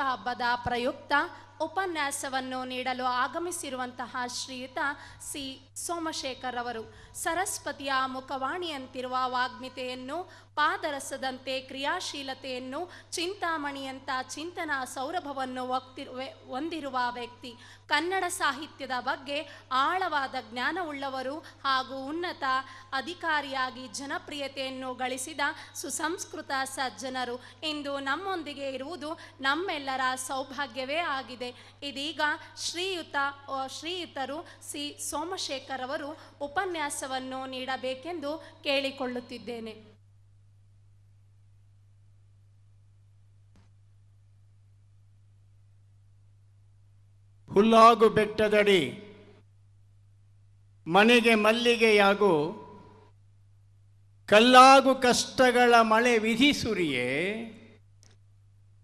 ಹಬ್ಬದ ಪ್ರಯುಕ್ತ ಉಪನ್ಯಾಸವನ್ನು ನೀಡಲು ಆಗಮಿಸಿರುವಂತಹ ಶ್ರೀಯುತ ಸಿ ಸೋಮಶೇಖರ್ ಅವರು. ಸರಸ್ವತಿಯ ಮುಖವಾಣಿಯಂತಿರುವ ವಾಗ್ಮಿತೆಯನ್ನು ಪಾದರಸದಂತೆ ಕ್ರಿಯಾಶೀಲತೆಯನ್ನು ಚಿಂತಾಮಣಿಯಂತ ಚಿಂತನಾ ಸೌರಭವನ್ನು ಹೊಂದಿರುವ ವ್ಯಕ್ತಿ. ಕನ್ನಡ ಸಾಹಿತ್ಯದ ಬಗ್ಗೆ ಆಳವಾದ ಜ್ಞಾನವುಳ್ಳವರು ಹಾಗೂ ಉನ್ನತ ಅಧಿಕಾರಿಯಾಗಿ ಜನಪ್ರಿಯತೆಯನ್ನು ಗಳಿಸಿದ ಸುಸಂಸ್ಕೃತ ಸಜ್ಜನರು. ಇಂದು ನಮ್ಮೊಂದಿಗೆ ಇರುವುದು ನಮ್ಮೆಲ್ಲರ ಸೌಭಾಗ್ಯವೇ ಆಗಿದೆ. ಇದೀಗ ಶ್ರೀಯುತ ಶ್ರೀಯುತರು ಸಿ. ಸೋಮಶೇಖರ್ ಅವರು ಉಪನ್ಯಾಸವನ್ನು ನೀಡಬೇಕೆಂದು ಕೇಳಿಕೊಳ್ಳುತ್ತಿದ್ದೇನೆ. ಹುಲ್ಲಾಗು ಬೆಟ್ಟದಡಿ, ಮನೆಗೆ ಮಲ್ಲಿಗೆಯಾಗು, ಕಲ್ಲಾಗು ಕಷ್ಟಗಳ ಮಳೆ ವಿಧಿಸುರಿಯೇ,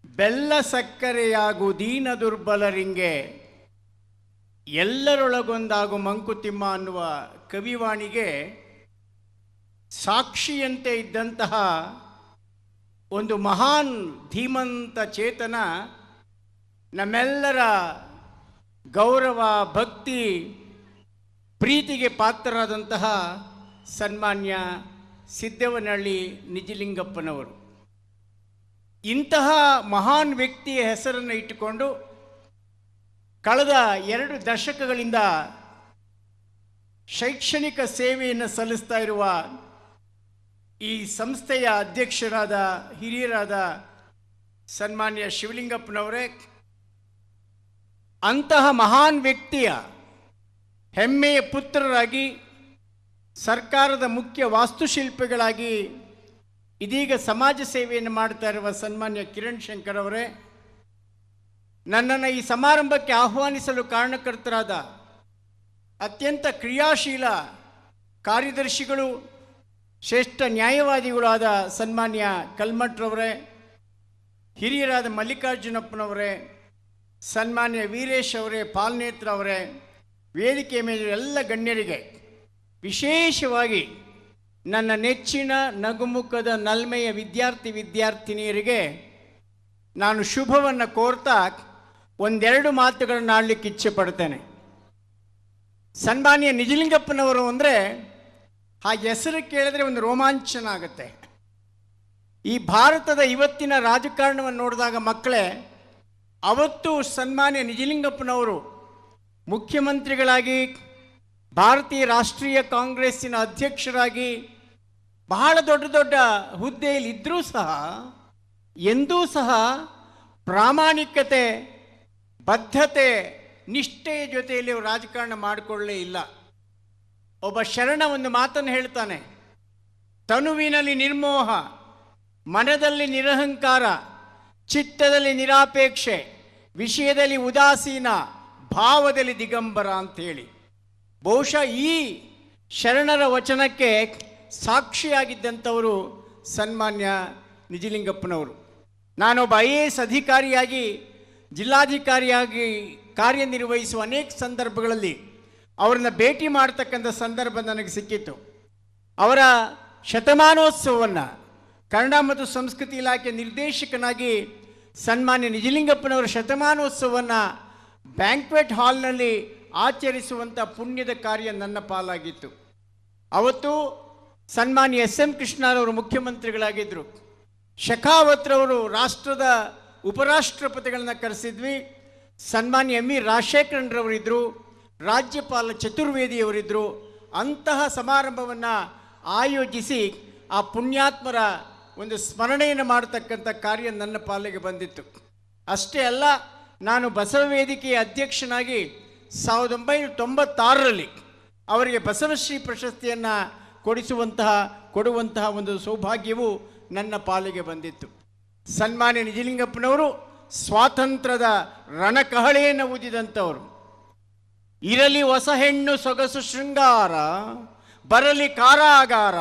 ಬೆಲ್ಲ ಸಕ್ಕರೆಯಾಗು ದೀನ ದುರ್ಬಲರಿಂಗೆ ಎಲ್ಲರೊಳಗೊಂದಾಗು ಮಂಕುತಿಮ್ಮ ಅನ್ನುವ ಕವಿವಾಣಿಗೆ ಸಾಕ್ಷಿಯಂತೆ ಇದ್ದಂತಹ ಒಂದು ಮಹಾನ್ ಧೀಮಂತ ಚೇತನ ನಮ್ಮೆಲ್ಲರ ಗೌರವ, ಭಕ್ತಿ, ಪ್ರೀತಿಗೆ ಪಾತ್ರರಾದಂತಹ ಸನ್ಮಾನ್ಯ ಸಿದ್ದೇವನಹಳ್ಳಿ ನಿಜಲಿಂಗಪ್ಪನವರು. ಇಂತಹ ಮಹಾನ್ ವ್ಯಕ್ತಿಯ ಹೆಸರನ್ನು ಇಟ್ಟುಕೊಂಡು ಕಳೆದ ಎರಡು ದಶಕಗಳಿಂದ ಶೈಕ್ಷಣಿಕ ಸೇವೆಯನ್ನು ಸಲ್ಲಿಸ್ತಾ ಇರುವ ಈ ಸಂಸ್ಥೆಯ ಅಧ್ಯಕ್ಷರಾದ, ಹಿರಿಯರಾದ ಸನ್ಮಾನ್ಯ ಶಿವಲಿಂಗಪ್ಪನವರೇ ಅಂತಹ ಮಹಾನ್ ವ್ಯಕ್ತಿಯ ಹೆಮ್ಮೆಯ ಪುತ್ರರಾಗಿ ಸರ್ಕಾರದ ಮುಖ್ಯ ವಾಸ್ತುಶಿಲ್ಪಿಗಳಾಗಿ ಇದೀಗ ಸಮಾಜ ಸೇವೆಯನ್ನು ಮಾಡ್ತಾ ಇರುವ ಸನ್ಮಾನ್ಯ ಕಿರಣ್ ಶಂಕರ್ ಅವರೇ, ನನ್ನನ್ನು ಈ ಸಮಾರಂಭಕ್ಕೆ ಆಹ್ವಾನಿಸಲು ಕಾರಣಕರ್ತರಾದ ಅತ್ಯಂತ ಕ್ರಿಯಾಶೀಲ ಕಾರ್ಯದರ್ಶಿಗಳು, ಶ್ರೇಷ್ಠ ನ್ಯಾಯವಾದಿಗಳಾದ ಸನ್ಮಾನ್ಯ ಕಲ್ಮಠ್ರವರೇ ಹಿರಿಯರಾದ ಮಲ್ಲಿಕಾರ್ಜುನಪ್ಪನವರೇ ಸನ್ಮಾನ್ಯ ವೀರೇಶ್ ಅವರೇ ಪಾಲ್ನೇತ್ರ ಅವರೇ ವೇದಿಕೆ ಮೇಲೆ ಎಲ್ಲ ಗಣ್ಯರಿಗೆ ವಿಶೇಷವಾಗಿ ನನ್ನ ನೆಚ್ಚಿನ ನಗುಮುಖದ ನಲ್ಮೆಯ ವಿದ್ಯಾರ್ಥಿ ವಿದ್ಯಾರ್ಥಿನಿಯರಿಗೆ ನಾನು ಶುಭವನ್ನು ಕೋರ್ತಾ ಒಂದೆರಡು ಮಾತುಗಳನ್ನು ಆಡಲಿಕ್ಕೆ ಇಚ್ಛೆ ಪಡ್ತೇನೆ. ಸನ್ಮಾನ್ಯ ನಿಜಲಿಂಗಪ್ಪನವರು ಅಂದರೆ ಆ ಹೆಸರು ಕೇಳಿದ್ರೆ ಒಂದು ರೋಮಾಂಚನ ಆಗುತ್ತೆ. ಈ ಭಾರತದ ಇವತ್ತಿನ ರಾಜಕಾರಣವನ್ನು ನೋಡಿದಾಗ ಮಕ್ಕಳೇ ಅವತ್ತು ಸನ್ಮಾನ್ಯ ನಿಜಲಿಂಗಪ್ಪನವರು ಮುಖ್ಯಮಂತ್ರಿಗಳಾಗಿ, ಭಾರತೀಯ ರಾಷ್ಟ್ರೀಯ ಕಾಂಗ್ರೆಸ್ಸಿನ ಅಧ್ಯಕ್ಷರಾಗಿ ಬಹಳ ದೊಡ್ಡ ದೊಡ್ಡ ಹುದ್ದೆಯಲ್ಲಿ ಇದ್ದರೂ ಸಹ, ಎಂದೂ ಸಹ ಪ್ರಾಮಾಣಿಕತೆ, ಬದ್ಧತೆ ನಿಷ್ಠೆಯ ಜೊತೆಯಲ್ಲಿ ಅವರು ರಾಜಕಾರಣ ಮಾಡಿಕೊಳ್ಳೇ ಇಲ್ಲ. ಒಬ್ಬ ಶರಣ ಒಂದು ಮಾತನ್ನು ಹೇಳ್ತಾನೆ, ತನುವಿನಲ್ಲಿ ನಿರ್ಮೋಹ, ಮನದಲ್ಲಿ ನಿರಹಂಕಾರ ಚಿತ್ತದಲ್ಲಿ ನಿರಾಪೇಕ್ಷೆ, ವಿಷಯದಲ್ಲಿ ಉದಾಸೀನ, ಭಾವದಲ್ಲಿ ದಿಗಂಬರ ಅಂತೇಳಿ ಬಹುಶಃ ಈ ಶರಣರ ವಚನಕ್ಕೆ ಸಾಕ್ಷಿಯಾಗಿದ್ದಂಥವರು ಸನ್ಮಾನ್ಯ ನಿಜಲಿಂಗಪ್ಪನವರು. ನಾನೊಬ್ಬ ಐ ಎ ಎಸ್ ಅಧಿಕಾರಿಯಾಗಿ, ಜಿಲ್ಲಾಧಿಕಾರಿಯಾಗಿ ಕಾರ್ಯನಿರ್ವಹಿಸುವ ಅನೇಕ ಸಂದರ್ಭಗಳಲ್ಲಿ ಅವರನ್ನ ಭೇಟಿ ಮಾಡ್ತಕ್ಕಂಥ ಸಂದರ್ಭ ನನಗೆ ಸಿಕ್ಕಿತ್ತು. ಅವರ ಶತಮಾನೋತ್ಸವವನ್ನು ಕನ್ನಡ ಮತ್ತು ಸಂಸ್ಕೃತಿ ಇಲಾಖೆ ನಿರ್ದೇಶಕನಾಗಿ ಸನ್ಮಾನ್ಯ ನಿಜಲಿಂಗಪ್ಪನವರ ಶತಮಾನೋತ್ಸವವನ್ನು ಬ್ಯಾಂಕ್ವೆಟ್ ಹಾಲ್ನಲ್ಲಿ ಆಚರಿಸುವಂಥ ಪುಣ್ಯದ ಕಾರ್ಯ ನನ್ನ ಪಾಲಾಗಿತ್ತು. ಅವತ್ತು ಸನ್ಮಾನ್ಯ ಎಸ್ ಎಂ ಕೃಷ್ಣರವರು ಮುಖ್ಯಮಂತ್ರಿಗಳಾಗಿದ್ದರು ಶಖಾವತ್ರವರು ರಾಷ್ಟ್ರದ ಉಪರಾಷ್ಟ್ರಪತಿಗಳನ್ನ ಕರೆಸಿದ್ವಿ. ಸನ್ಮಾನ್ಯ ಎಂ ವಿ ರಾಜಶೇಖರನ್ರವರಿದ್ದರು ರಾಜ್ಯಪಾಲ ಚತುರ್ವೇದಿಯವರಿದ್ದರು ಅಂತಹ ಸಮಾರಂಭವನ್ನು ಆಯೋಜಿಸಿ ಆ ಪುಣ್ಯಾತ್ಮರ ಒಂದು ಸ್ಮರಣೆಯನ್ನು ಮಾಡತಕ್ಕಂಥ ಕಾರ್ಯ ನನ್ನ ಪಾಲಿಗೆ ಬಂದಿತ್ತು. ಅಷ್ಟೇ ಅಲ್ಲ, ನಾನು ಬಸವ ವೇದಿಕೆಯ ಅಧ್ಯಕ್ಷನಾಗಿ ಸಾವಿರದ ಒಂಬೈನೂರ ತೊಂಬತ್ತಾರರಲ್ಲಿ ಅವರಿಗೆ ಬಸವಶ್ರೀ ಪ್ರಶಸ್ತಿಯನ್ನು ಕೊಡಿಸುವಂತಹ, ಕೊಡುವಂತಹ ಒಂದು ಸೌಭಾಗ್ಯವು ನನ್ನ ಪಾಲಿಗೆ ಬಂದಿತ್ತು. ಸನ್ಮಾನ್ಯ ನಿಜಲಿಂಗಪ್ಪನವರು ಸ್ವಾತಂತ್ರ್ಯದ ರಣಕಹಳೆಯನ್ನು ಊದಿದಂಥವರು. ಇರಲಿ ಹೊಸ ಹೆಣ್ಣು ಸೊಗಸು ಶೃಂಗಾರ, ಬರಲಿ ಕಾರಾಗಾರ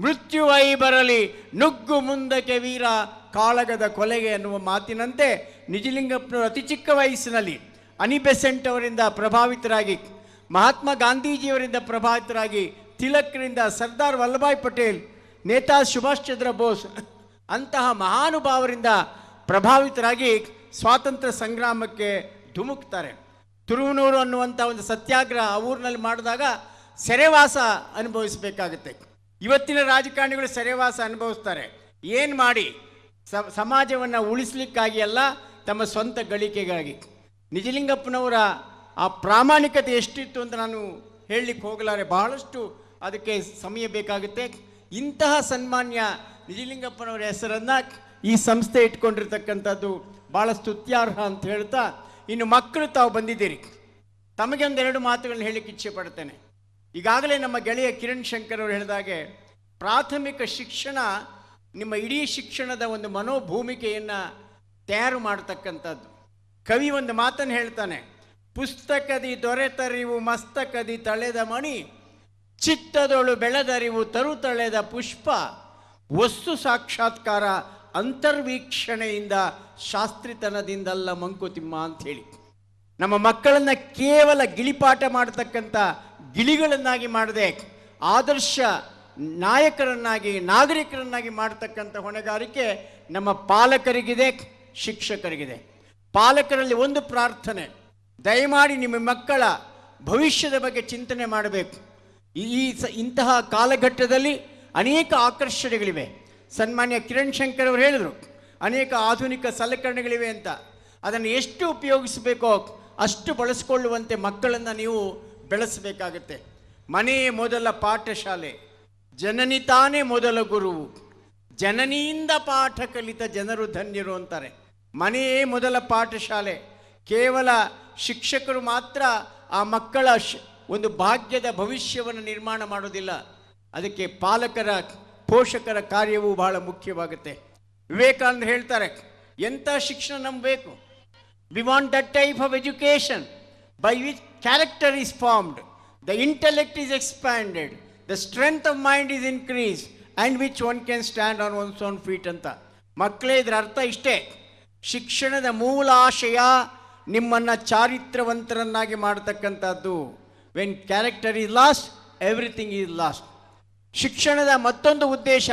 ಮೃತ್ಯುವೈ ಬರಲಿ, ನುಗ್ಗು ಮುಂದಕ್ಕೆ ವೀರ, ಕಾಳಗದ ಕೊಲೆಗೆ ಎನ್ನುವ ಮಾತಿನಂತೆ ನಿಜಲಿಂಗಪ್ಪನವರು ಅತಿ ಚಿಕ್ಕ ವಯಸ್ಸಿನಲ್ಲಿ ಅನಿಬೆಸೆಂಟ್ ಅವರಿಂದ ಪ್ರಭಾವಿತರಾಗಿ, ಮಹಾತ್ಮ ಗಾಂಧೀಜಿಯವರಿಂದ ಪ್ರಭಾವಿತರಾಗಿ ತಿಲಕ್ರಿಂದ ಸರ್ದಾರ್ ವಲ್ಲಭಾಯ್ ಪಟೇಲ್, ನೇತಾ ಸುಭಾಷ್ ಚಂದ್ರ ಬೋಸ್ ಅಂತಹ ಮಹಾನುಭಾವರಿಂದ ಪ್ರಭಾವಿತರಾಗಿ ಸ್ವಾತಂತ್ರ್ಯ ಸಂಗ್ರಾಮಕ್ಕೆ ಧುಮುಕ್ತಾರೆ. ತುರುವನೂರು ಅನ್ನುವಂಥ ಒಂದು ಸತ್ಯಾಗ್ರಹ ಆ ಊರಿನಲ್ಲಿ ಮಾಡಿದಾಗ ಸೆರೆವಾಸ ಅನುಭವಿಸಬೇಕಾಗುತ್ತೆ. ಇವತ್ತಿನ ರಾಜಕಾರಣಿಗಳು ಸೆರೆವಾಸ ಅನುಭವಿಸ್ತಾರೆ. ಏನು ಮಾಡಿ? ಸಮಾಜವನ್ನು ಉಳಿಸ್ಲಿಕ್ಕಾಗಿ ಅಲ್ಲ, ತಮ್ಮ ಸ್ವಂತ ಗಳಿಕೆಗಾಗಿ. ನಿಜಲಿಂಗಪ್ಪನವರ ಆ ಪ್ರಾಮಾಣಿಕತೆ ಎಷ್ಟಿತ್ತು ಅಂತ ನಾನು ಹೇಳಲಿಕ್ಕೆ ಹೋಗಲಾರೆ ಬಹಳಷ್ಟು ಅದಕ್ಕೆ ಸಮಯ ಬೇಕಾಗುತ್ತೆ. ಇಂತಹ ಸನ್ಮಾನ್ಯ ನಿಜಲಿಂಗಪ್ಪನವರ ಹೆಸರನ್ನು ಈ ಸಂಸ್ಥೆ ಇಟ್ಕೊಂಡಿರ್ತಕ್ಕಂಥದ್ದು ಭಾಳ ಸ್ತುತ್ಯಾರ್ಹ ಅಂತ ಹೇಳ್ತಾ, ಇನ್ನು ಮಕ್ಕಳು ತಾವು ಬಂದಿದ್ದೀರಿ. ತಮಗೆ ಒಂದೆರಡು ಮಾತುಗಳನ್ನ ಹೇಳಲಿಕ್ಕೆ ಇಚ್ಛೆ ಪಡ್ತೇನೆ ಈಗಾಗಲೇ ನಮ್ಮ ಗೆಳೆಯ ಕಿರಣ್ ಶಂಕರ್ ಅವರು ಹೇಳಿದಾಗೆ, ಪ್ರಾಥಮಿಕ ಶಿಕ್ಷಣ ನಿಮ್ಮ ಇಡೀ ಶಿಕ್ಷಣದ ಒಂದು ಮನೋಭೂಮಿಕೆಯನ್ನು ತಯಾರು ಮಾಡತಕ್ಕಂಥದ್ದು. ಕವಿ ಒಂದು ಮಾತನ್ನು ಹೇಳ್ತಾನೆ, ಪುಸ್ತಕದಿ ದೊರೆತರಿವು, ಮಸ್ತಕದಿ ತಳೆದ ಮಣಿ, ಚಿತ್ತದೊಳು ಬೆಳೆದರಿವು ತರುತಳೆದ ಪುಷ್ಪ, ವಸ್ತು ಸಾಕ್ಷಾತ್ಕಾರ ಅಂತರ್ವೀಕ್ಷಣೆಯಿಂದ ಶಾಸ್ತ್ರಿತನದಿಂದಲ್ಲ ಮಂಕುತಿಮ್ಮ ಅಂಥೇಳಿ. ನಮ್ಮ ಮಕ್ಕಳನ್ನು ಕೇವಲ ಗಿಳಿಪಾಠ ಮಾಡತಕ್ಕಂಥ ಗಿಳಿಗಳನ್ನಾಗಿ ಮಾಡದೆ ಆದರ್ಶ ನಾಯಕರನ್ನಾಗಿ, ನಾಗರಿಕರನ್ನಾಗಿ ಮಾಡತಕ್ಕಂಥ ಹೊಣೆಗಾರಿಕೆ ನಮ್ಮ ಪಾಲಕರಿಗಿದೆ, ಶಿಕ್ಷಕರಿಗಿದೆ. ಪಾಲಕರಲ್ಲಿ ಒಂದು ಪ್ರಾರ್ಥನೆ, ದಯಮಾಡಿ ನಿಮ್ಮ ಮಕ್ಕಳ ಭವಿಷ್ಯದ ಬಗ್ಗೆ ಚಿಂತನೆ ಮಾಡಬೇಕು. ಈ- ಸ, ಇಂತಹ ಕಾಲಘಟ್ಟದಲ್ಲಿ ಅನೇಕ ಆಕರ್ಷಣೆಗಳಿವೆ. ಸನ್ಮಾನ್ಯ ಕಿರಣ್ ಶಂಕರ್ ಅವರು ಹೇಳಿದರು, ಅನೇಕ ಆಧುನಿಕ ಸಲಕರಣೆಗಳಿವೆ ಅಂತ. ಅದನ್ನು ಎಷ್ಟು ಉಪಯೋಗಿಸಬೇಕೋ ಅಷ್ಟು ಬಳಸಿಕೊಳ್ಳುವಂತೆ ಮಕ್ಕಳನ್ನು ನೀವು ಬೆಳೆಸಬೇಕಾಗತ್ತೆ. ಮನೆಯೇ ಮೊದಲ ಪಾಠಶಾಲೆ, ಜನನಿ ತಾನೇ ಮೊದಲ ಗುರುವು ಜನನಿಯಿಂದ ಪಾಠ ಕಲಿತ ಜನರು ಧನ್ಯರು ಅಂತಾರೆ. ಮನೆಯೇ ಮೊದಲ ಪಾಠಶಾಲೆ, ಕೇವಲ ಶಿಕ್ಷಕರು ಮಾತ್ರ ಆ ಮಕ್ಕಳ ಒಂದು ಭಾಗ್ಯದ ಭವಿಷ್ಯವನ್ನು ನಿರ್ಮಾಣ ಮಾಡೋದಿಲ್ಲ. ಅದಕ್ಕೆ ಪಾಲಕರ, ಪೋಷಕರ ಕಾರ್ಯವೂ ಬಹಳ ಮುಖ್ಯವಾಗುತ್ತೆ. ವಿವೇಕಾನಂದ ಹೇಳ್ತಾರೆ, ಎಂಥ ಶಿಕ್ಷಣ ನಮ್ಗೆ ಬೇಕು? We want that type of education by which character is formed the intellect is expanded the strength of mind is increase and which one can stand on one's own feet ಅಂತ. ಮಕ್ಕಳೇ, ಇದರ ಅರ್ಥ ಇಷ್ಟೇ. ಶಿಕ್ಷಣದ ಮೂಲಾಶಯ ನಿಮ್ಮನ್ನು ಚಾರಿತ್ರವಂತರನ್ನಾಗಿ ಮಾಡತಕ್ಕಂಥದ್ದು. When character is lost everything is lost ಶಿಕ್ಷಣದ ಮತ್ತೊಂದು ಉದ್ದೇಶ,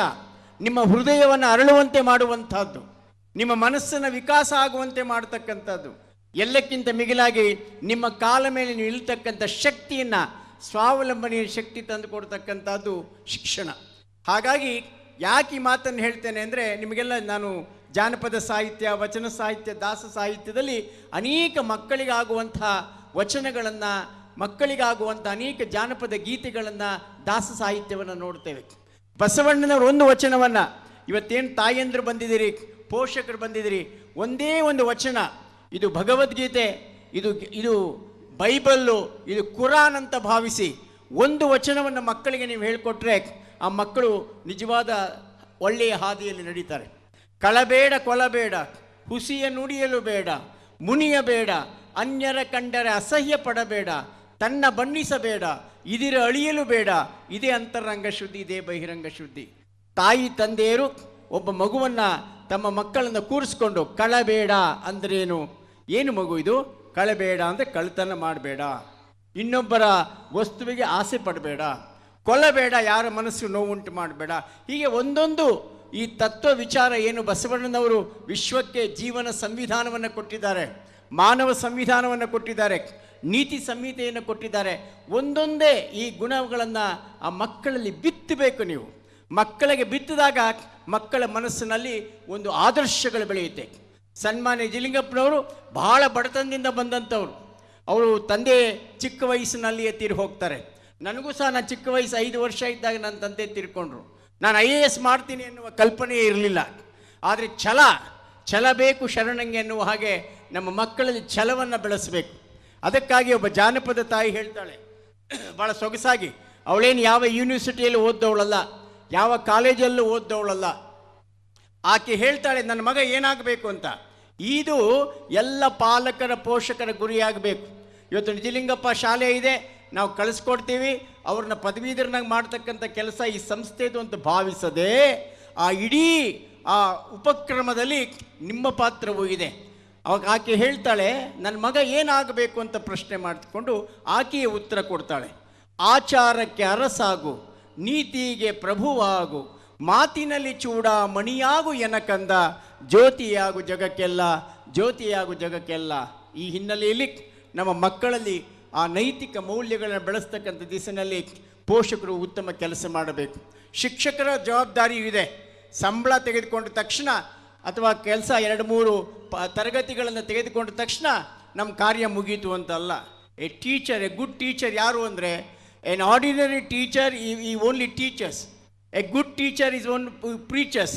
ನಿಮ್ಮ ಹೃದಯವನ್ನು ಅರಳುವಂತೆ ಮಾಡುವಂಥದ್ದು. ನಿಮ್ಮ ಮನಸ್ಸನ್ನು ವಿಕಾಸ ಆಗುವಂತೆ ಮಾಡತಕ್ಕಂಥದ್ದು. ಎಲ್ಲಕ್ಕಿಂತ ಮಿಗಿಲಾಗಿ ನಿಮ್ಮ ಕಾಲ ಮೇಲೆ ನೀವು ನಿಲ್ತಕ್ಕಂಥ ಶಕ್ತಿಯನ್ನು, ಸ್ವಾವಲಂಬನೆಯ ಶಕ್ತಿ ತಂದು ಕೊಡ್ತಕ್ಕಂಥದ್ದು ಶಿಕ್ಷಣ. ಹಾಗಾಗಿ ಯಾಕೆ ಈ ಮಾತನ್ನು ಹೇಳ್ತೇನೆ ಅಂದರೆ ನಿಮಗೆಲ್ಲ ನಾನು ಜಾನಪದ ಸಾಹಿತ್ಯ, ವಚನ ಸಾಹಿತ್ಯ, ದಾಸ ಸಾಹಿತ್ಯದಲ್ಲಿ ಅನೇಕ ಮಕ್ಕಳಿಗಾಗುವಂಥ ವಚನಗಳನ್ನು, ಮಕ್ಕಳಿಗಾಗುವಂಥ ಅನೇಕ ಜಾನಪದ ಗೀತೆಗಳನ್ನು, ದಾಸ ಸಾಹಿತ್ಯವನ್ನು ನೋಡ್ತೇವೆ. ಬಸವಣ್ಣನವರು ಒಂದು ವಚನವನ್ನು, ಇವತ್ತೇನು ತಾಯಂದ್ರು ಬಂದಿದ್ದೀರಿ, ಪೋಷಕರು ಬಂದಿದ್ದೀರಿ, ಒಂದೇ ಒಂದು ವಚನ ಇದು ಭಗವದ್ಗೀತೆ, ಇದು ಇದು ಬೈಬಲ್ಲು, ಇದು ಕುರಾನ್ ಅಂತ ಭಾವಿಸಿ ಒಂದು ವಚನವನ್ನು ಮಕ್ಕಳಿಗೆ ನೀವು ಹೇಳಿಕೊಟ್ರೆ ಆ ಮಕ್ಕಳು ನಿಜವಾದ ಒಳ್ಳೆಯ ಹಾದಿಯಲ್ಲಿ ನಡೀತಾರೆ. ಕಳಬೇಡ ಕೊಲಬೇಡ, ಹುಸಿಯ ನುಡಿಯಲು ಬೇಡ, ಮುನಿಯ ಬೇಡ, ಅನ್ಯರ ಕಂಡರೆ ಅಸಹ್ಯ ಪಡಬೇಡ, ತನ್ನ ಬಣ್ಣಿಸಬೇಡ, ಇದಿರ ಅಳಿಯಲು ಬೇಡ, ಇದೇ ಅಂತರಂಗ ಶುದ್ಧಿ, ಇದೇ ಬಹಿರಂಗ ಶುದ್ಧಿ. ತಾಯಿ ತಂದೆಯರು ಒಬ್ಬ ಮಗುವನ್ನು ತಮ್ಮ ಮಕ್ಕಳನ್ನು ಕೂರಿಸ್ಕೊಂಡು ಕಳಬೇಡ ಅಂದ್ರೇನು? ಏನು ಮಗು ಇದು? ಕಳೆಬೇಡ ಅಂದರೆ ಕಳ್ತನ ಮಾಡಬೇಡ. ಇನ್ನೊಬ್ಬರ ವಸ್ತುವಿಗೆ ಆಸೆ ಪಡಬೇಡ. ಕೊಲ್ಲಬೇಡ, ಯಾರ ಮನಸ್ಸು ನೋವುಂಟು ಮಾಡಬೇಡ. ಹೀಗೆ ಒಂದೊಂದು ಈ ತತ್ವ ವಿಚಾರ ಏನು ಬಸವಣ್ಣನವರು ವಿಶ್ವಕ್ಕೆ ಜೀವನ ಸಂವಿಧಾನವನ್ನು ಕೊಟ್ಟಿದ್ದಾರೆ, ಮಾನವ ಸಂವಿಧಾನವನ್ನು ಕೊಟ್ಟಿದ್ದಾರೆ, ನೀತಿ ಸಂಹಿತೆಯನ್ನು ಕೊಟ್ಟಿದ್ದಾರೆ. ಒಂದೊಂದೇ ಈ ಗುಣಗಳನ್ನು ಆ ಮಕ್ಕಳಲ್ಲಿ ಬಿತ್ತಬೇಕು ನೀವು. ಮಕ್ಕಳಿಗೆ ಬಿತ್ತಿದಾಗ ಮಕ್ಕಳ ಮನಸ್ಸಿನಲ್ಲಿ ಒಂದು ಆದರ್ಶಗಳು ಬೆಳೆಯುತ್ತೆ. ಸನ್ಮಾನ್ಯ ಜಿಲಿಂಗಪ್ಪನವರು ಬಹಳ ಬಡತನದಿಂದ ಬಂದಂಥವ್ರು. ಅವರು ತಂದೆ ಚಿಕ್ಕ ವಯಸ್ಸಿನಲ್ಲಿಯೇ ತೀರಿ ಹೋಗ್ತಾರೆ. ನನಗೂ ಸಹ ನಾನು ಚಿಕ್ಕ ವಯಸ್ಸು ಐದು ವರ್ಷ ಇದ್ದಾಗ ನನ್ನ ತಂದೆ ತೀರ್ಕೊಂಡ್ರು ನಾನು ಐ ಎ ಎಸ್ ಮಾಡ್ತೀನಿ ಎನ್ನುವ ಕಲ್ಪನೆಯೇ ಇರಲಿಲ್ಲ. ಆದರೆ ಛಲ ಛಲ ಬೇಕು ಶರಣಂಗೆ ಎನ್ನುವ ಹಾಗೆ ನಮ್ಮ ಮಕ್ಕಳಲ್ಲಿ ಛಲವನ್ನು ಬೆಳೆಸಬೇಕು. ಅದಕ್ಕಾಗಿ ಒಬ್ಬ ಜಾನಪದ ತಾಯಿ ಹೇಳ್ತಾಳೆ ಭಾಳ ಸೊಗಸಾಗಿ, ಅವಳೇನು ಯಾವ ಯೂನಿವರ್ಸಿಟಿಯಲ್ಲಿ ಓದ್ದವಳಲ್ಲ, ಯಾವ ಕಾಲೇಜಲ್ಲೂ ಓದ್ದವಳಲ್ಲ ಆಕೆ ಹೇಳ್ತಾಳೆ, ನನ್ನ ಮಗ ಏನಾಗಬೇಕು ಅಂತ? ಇದು ಎಲ್ಲ ಪಾಲಕರ ಪೋಷಕರ ಗುರಿಯಾಗಬೇಕು. ಇವತ್ತು ನಿಜಲಿಂಗಪ್ಪ ಶಾಲೆ ಇದೆ, ನಾವು ಕಳಿಸ್ಕೊಡ್ತೀವಿ, ಅವ್ರನ್ನ ಪದವೀಧರನಾಗಿ ಮಾಡ್ತಕ್ಕಂಥ ಕೆಲಸ ಈ ಸಂಸ್ಥೆದು ಅಂತ ಭಾವಿಸದೆ, ಆ ಇಡೀ ಆ ಉಪಕ್ರಮದಲ್ಲಿ ನಿಮ್ಮ ಪಾತ್ರವೂ ಇದೆ ಅವಾಗ ಆಕೆ ಹೇಳ್ತಾಳೆ, ನನ್ನ ಮಗ ಏನಾಗಬೇಕು ಅಂತ ಪ್ರಶ್ನೆ ಮಾಡಿಕೊಂಡು ಆಕೆಯೇ ಉತ್ತರ ಕೊಡ್ತಾಳೆ. ಆಚಾರಕ್ಕೆ ಅರಸಾಗು, ನೀತಿಗೆ ಪ್ರಭುವಾಗು ಮಾತಿನಲ್ಲಿ ಚೂಡ ಮಣಿಯಾಗು ಎನಕಂದ ಜ್ಯೋತಿಯಾಗು ಜಗಕ್ಕೆಲ್ಲ ಜ್ಯೋತಿಯಾಗು ಜಗಕ್ಕೆಲ್ಲ. ಈ ಹಿನ್ನೆಲೆಯಲ್ಲಿ ನಮ್ಮ ಮಕ್ಕಳಲ್ಲಿ ಆ ನೈತಿಕ ಮೌಲ್ಯಗಳನ್ನು ಬೆಳೆಸ್ತಕ್ಕಂಥ ದಿಸಿನಲ್ಲಿ ಪೋಷಕರು ಉತ್ತಮ ಕೆಲಸ ಮಾಡಬೇಕು. ಶಿಕ್ಷಕರ ಜವಾಬ್ದಾರಿಯೂ ಇದೆ. ಸಂಬಳ ತೆಗೆದುಕೊಂಡ ತಕ್ಷಣ ಅಥವಾ ಕೆಲಸ ಎರಡು ಮೂರು ಪ ತರಗತಿಗಳನ್ನು ತೆಗೆದುಕೊಂಡ ತಕ್ಷಣ ನಮ್ಮ ಕಾರ್ಯ ಮುಗೀತು ಅಂತಲ್ಲ. A teacher, a good teacher ಯಾರು ಅಂದರೆ, ಎನ್ ಆರ್ಡಿನರಿ ಟೀಚರ್ ಈ only teachers. A good teacher is one preachers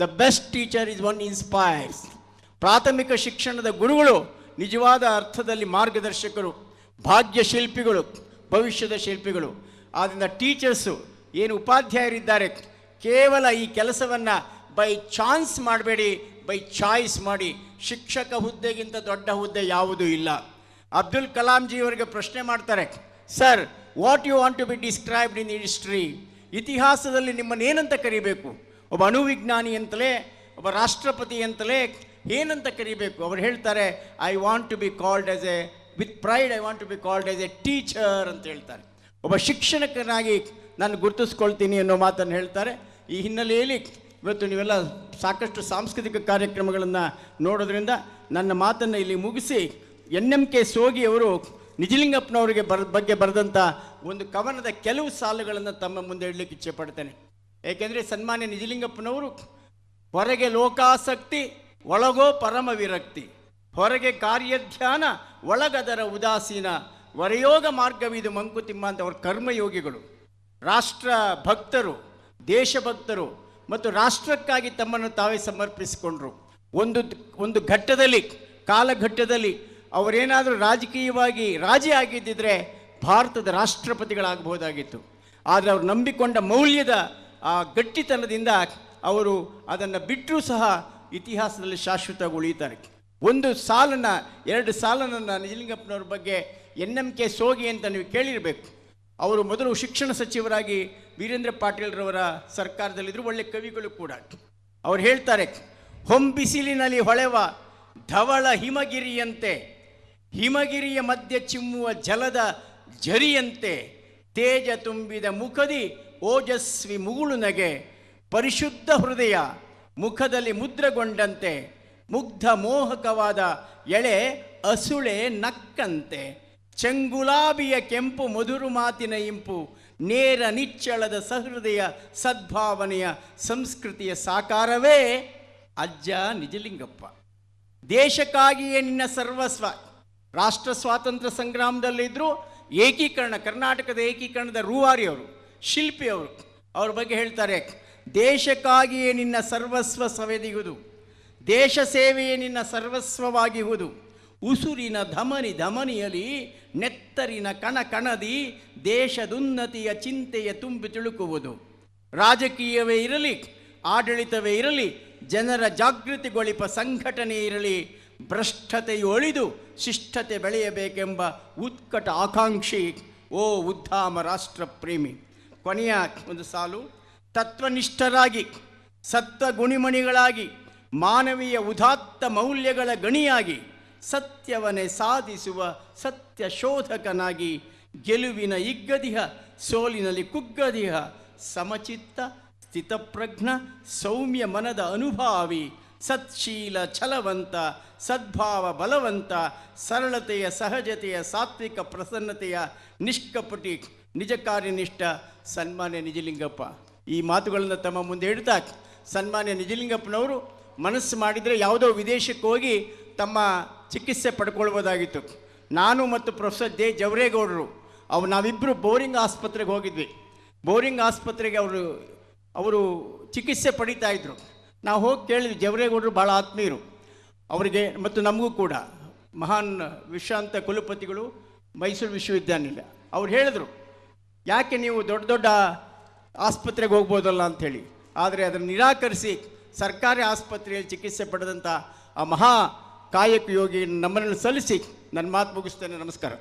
the best teacher is one inspires ಪ್ರಾಥಮಿಕ ಶಿಕ್ಷಣದ ಗುರುಗಳು ನಿಜವಾದ ಅರ್ಥದಲ್ಲಿ ಮಾರ್ಗದರ್ಶಕರು, ಭಾಗ್ಯ ಶಿಲ್ಪಿಗಳು, ಭವಿಷ್ಯದ ಶಿಲ್ಪಿಗಳು. ಆದ್ದರಿಂದ ಟೀಚರ್ಸು ಏನು ಉಪಾಧ್ಯಾಯರಿದ್ದಾರೆ, ಕೇವಲ ಈ ಕೆಲಸವನ್ನು ಬೈ ಚಾನ್ಸ್ ಮಾಡಬೇಡಿ, ಬೈ ಚಾಯ್ಸ್ ಮಾಡಿ. ಶಿಕ್ಷಕ ಹುದ್ದೆಗಿಂತ ದೊಡ್ಡ ಹುದ್ದೆ ಯಾವುದೂ ಇಲ್ಲ. ಅಬ್ದುಲ್ ಕಲಾಂಜಿ ಅವರಿಗೆ ಪ್ರಶ್ನೆ ಮಾಡ್ತಾರೆ, sir what you want to be described in history ಇತಿಹಾಸದಲ್ಲಿ ನಿಮ್ಮನ್ನೇನಂತ ಕರಿಬೇಕು? ಒಬ್ಬ ಅಣುವಿಜ್ಞಾನಿ ಅಂತಲೇ, ಒಬ್ಬ ರಾಷ್ಟ್ರಪತಿ ಅಂತಲೇ ಏನಂತ ಕರಿಬೇಕು? ಅವ್ರು ಹೇಳ್ತಾರೆ I want to be called as a with pride I want to be called as a teacher ಅಂತ ಹೇಳ್ತಾರೆ. ಒಬ್ಬ ಶಿಕ್ಷಣಕನಾಗಿ ನಾನು ಗುರುತಿಸ್ಕೊಳ್ತೀನಿ ಅನ್ನೋ ಮಾತನ್ನು ಹೇಳ್ತಾರೆ. ಈ ಹಿನ್ನೆಲೆಯಲ್ಲಿ ಇವತ್ತು ನೀವೆಲ್ಲ ಸಾಕಷ್ಟು ಸಾಂಸ್ಕೃತಿಕ ಕಾರ್ಯಕ್ರಮಗಳನ್ನು ನೋಡೋದ್ರಿಂದ ನನ್ನ ಮಾತನ್ನು ಇಲ್ಲಿ ಮುಗಿಸಿ, ಎನ್ ಎಂ ಕೆ ಸೋಗಿ ಅವರು ನಿಜಲಿಂಗಪ್ಪನವರಿಗೆ ಬರ, ಬಗ್ಗೆ ಬರೆದಂಥ ಒಂದು ಕವನದ ಕೆಲವು ಸಾಲುಗಳನ್ನು ತಮ್ಮ ಮುಂದೆ ಇಡಲಿಕ್ಕೆ ಇಚ್ಛೆ ಪಡ್ತೇನೆ. ಏಕೆಂದರೆ ಸನ್ಮಾನ್ಯ ನಿಜಲಿಂಗಪ್ಪನವರು, ಹೊರಗೆ ಲೋಕಾಸಕ್ತಿ, ಒಳಗೋ ಪರಮ ವಿರಕ್ತಿ, ಹೊರಗೆ ಕಾರ್ಯಧ್ಯಾನ ಒಳಗದರ ಉದಾಸೀನ, ವರಯೋಗ ಮಾರ್ಗವಿದು ಮಂಕುತಿಮ್ಮ ಅಂತ ಅವರು ಕರ್ಮಯೋಗಿಗಳು. ರಾಷ್ಟ್ರ ಭಕ್ತರು ದೇಶಭಕ್ತರು ಮತ್ತು ರಾಷ್ಟ್ರಕ್ಕಾಗಿ ತಮ್ಮನ್ನು ತಾವೇ ಸಮರ್ಪಿಸಿಕೊಂಡ್ರು. ಒಂದು ಒಂದು ಘಟ್ಟದಲ್ಲಿ, ಕಾಲಘಟ್ಟದಲ್ಲಿ ಅವರೇನಾದರೂ ರಾಜಕೀಯವಾಗಿ ರಾಜಿ ಆಗಿದ್ದಿದ್ರೆ ಭಾರತದ ರಾಷ್ಟ್ರಪತಿಗಳಾಗಬಹುದಾಗಿತ್ತು. ಆದರೆ ಅವರು ನಂಬಿಕೊಂಡ ಮೌಲ್ಯದ ಆ ಗಟ್ಟಿತನದಿಂದ ಅವರು ಅದನ್ನು ಬಿಟ್ಟರೂ ಸಹ ಇತಿಹಾಸದಲ್ಲಿ ಶಾಶ್ವತವಾಗಿ ಉಳಿಯುತ್ತಾರೆ. ಒಂದು ಸಾಲನ ಎರಡು ಸಾಲನ್ನು ನಿಜಲಿಂಗಪ್ಪನವ್ರ ಬಗ್ಗೆ ಎನ್ ಎಂ ಕೆ ಸೋಗಿ ಅಂತ ನೀವು ಕೇಳಿರಬೇಕು. ಅವರು ಮೊದಲು ಶಿಕ್ಷಣ ಸಚಿವರಾಗಿ ವೀರೇಂದ್ರ ಪಾಟೀಲ್ರವರ ಸರ್ಕಾರದಲ್ಲಿದ್ದರು ಒಳ್ಳೆ ಕವಿಗಳು ಕೂಡ. ಅವ್ರು ಹೇಳ್ತಾರೆ, ಹೊಂಬಿಸಿಲಿನಲ್ಲಿ ಹೊಳೆವ ಧವಳ ಹಿಮಗಿರಿಯಂತೆ ಹಿಮಗಿರಿಯ ಮಧ್ಯ ಚಿಮ್ಮುವ ಜಲದ ಝರಿಯಂತೆ ತೇಜ ತುಂಬಿದ ಮುಖದಿ ಓಜಸ್ವಿ ಮುಗುಳು ನಗೆ ಪರಿಶುದ್ಧ ಹೃದಯ ಮುಖದಲ್ಲಿ ಮುದ್ರಗೊಂಡಂತೆ ಮುಗ್ಧ ಮೋಹಕವಾದ ಎಳೆ ಅಸುಳೆ ನಕ್ಕಂತೆ. ಚೆಂಗುಲಾಬಿಯ ಕೆಂಪು ಮಧುರು ಮಾತಿನ ಇಂಪು ನೇರ ನಿಚ್ಚಳದ ಸಹೃದಯ ಸದ್ಭಾವನೆಯ ಸಂಸ್ಕೃತಿಯ ಸಾಕಾರವೇ. ಅಜ್ಜ ನಿಜಲಿಂಗಪ್ಪ, ದೇಶಕ್ಕಾಗಿಯೇ ನಿನ್ನ ಸರ್ವಸ್ವ ರಾಷ್ಟ್ರ ಸ್ವಾತಂತ್ರ್ಯ ಸಂಗ್ರಾಮದಲ್ಲಿದ್ದರು ಏಕೀಕರಣ, ಕರ್ನಾಟಕದ ಏಕೀಕರಣದ ರೂವಾರಿ ಅವರು ಶಿಲ್ಪಿ ಅವರು ಅವ್ರ ಬಗ್ಗೆ ಹೇಳ್ತಾರೆ, ದೇಶಕ್ಕಾಗಿಯೇ ನಿನ್ನ ಸರ್ವಸ್ವ ಸವೆದಿಗುವುದು ದೇಶ ಸೇವೆಯೇ ನಿನ್ನ ಸರ್ವಸ್ವವಾಗಿಹುದು ಉಸುರಿನ ಧಮನಿ ಧಮನಿಯಲಿ, ನೆತ್ತರಿನ ಕಣ ಕಣದಿ, ದೇಶದುನ್ನತಿಯ ಚಿಂತೆಯ ತುಂಬಿ ತಿಳುಕುವುದು. ರಾಜಕೀಯವೇ ಇರಲಿ, ಆಡಳಿತವೇ ಇರಲಿ, ಜನರ ಜಾಗೃತಿಗೊಳಿಪ ಸಂಘಟನೆ ಇರಲಿ ಭ್ರಷ್ಟತೆಯು ಅಳಿದು ಶಿಷ್ಟತೆ ಬೆಳೆಯಬೇಕೆಂಬ ಉತ್ಕಟ ಆಕಾಂಕ್ಷಿ ಓ ಉದ್ದಾಮ ರಾಷ್ಟ್ರ ಪ್ರೇಮಿ ಕೊನೆಯ ಒಂದು ಸಾಲು, ತತ್ವನಿಷ್ಠರಾಗಿ ಸತ್ವ ಗುಣಿಮಣಿಗಳಾಗಿ ಮಾನವೀಯ ಉದಾತ್ತ ಮೌಲ್ಯಗಳ ಗಣಿಯಾಗಿ, ಸತ್ಯವನ್ನೇ ಸಾಧಿಸುವ ಸತ್ಯ ಶೋಧಕನಾಗಿ ಗೆಲುವಿನ ಇಗ್ಗದಿಹ, ಸೋಲಿನಲ್ಲಿ ಕುಗ್ಗದಿಹ, ಸಮಚಿತ್ತ, ಸ್ಥಿತಪ್ರಜ್ಞ, ಸೌಮ್ಯ ಮನದ ಅನುಭಾವಿ ಸತ್ಶೀಲ ಛಲವಂತ, ಸದ್ಭಾವ ಬಲವಂತ, ಸರಳತೆಯ, ಸಹಜತೆಯ, ಸಾತ್ವಿಕ ಪ್ರಸನ್ನತೆಯ, ನಿಷ್ಕಪಟಿ ನಿಜ ಕಾರ್ಯನಿಷ್ಠ ಸನ್ಮಾನ್ಯ ನಿಜಲಿಂಗಪ್ಪ. ಈ ಮಾತುಗಳನ್ನು ತಮ್ಮ ಮುಂದೆ ಹೇಳ್ತಾ ಸನ್ಮಾನ್ಯ ನಿಜಲಿಂಗಪ್ಪನವರು ಮನಸ್ಸು ಮಾಡಿದರೆ ಯಾವುದೋ ವಿದೇಶಕ್ಕೆ ಹೋಗಿ ತಮ್ಮ ಚಿಕಿತ್ಸೆ ಪಡ್ಕೊಳ್ಬೋದಾಗಿತ್ತು. ನಾನು ಮತ್ತು ಪ್ರೊಫೆಸರ್ ದೇ. ಜವರೇಗೌಡರು, ಅವು ನಾವಿಬ್ಬರು ಬೋರಿಂಗ್ ಆಸ್ಪತ್ರೆಗೆ ಹೋಗಿದ್ವಿ. ಬೋರಿಂಗ್ ಆಸ್ಪತ್ರೆಗೆ ಅವರು ಅವರು ಚಿಕಿತ್ಸೆ ಪಡೀತಾ ಇದ್ರು. ನಾವು ಹೋಗಿ ಕೇಳಿದ್ವಿ, ಜವರೇಗೌಡರು ಭಾಳ ಆತ್ಮೀಯರು. ಅವರಿಗೆ ಮತ್ತು ನಮಗೂ ಕೂಡ. ಮಹಾನ್ ವಿಶ್ರಾಂತ ಕುಲಪತಿಗಳು ಮೈಸೂರು ವಿಶ್ವವಿದ್ಯಾನಿಲಯ. ಅವ್ರು ಹೇಳಿದ್ರು, ಯಾಕೆ ನೀವು ದೊಡ್ಡ ದೊಡ್ಡ ಆಸ್ಪತ್ರೆಗೆ ಹೋಗ್ಬೋದಲ್ಲ ಅಂಥೇಳಿ. ಆದರೆ ಅದನ್ನು ನಿರಾಕರಿಸಿ ಸರ್ಕಾರಿ ಆಸ್ಪತ್ರೆಯಲ್ಲಿ ಚಿಕಿತ್ಸೆ ಪಡೆದಂಥ ಆ ಮಹಾ ಕಾಯಕ ಯೋಗಿ ನಮ್ಮನ್ನು ಸಲ್ಲಿಸಿ. ನನ್ನ ಮಾತು ಮುಗಿಸ್ತೇನೆ. ನಮಸ್ಕಾರ.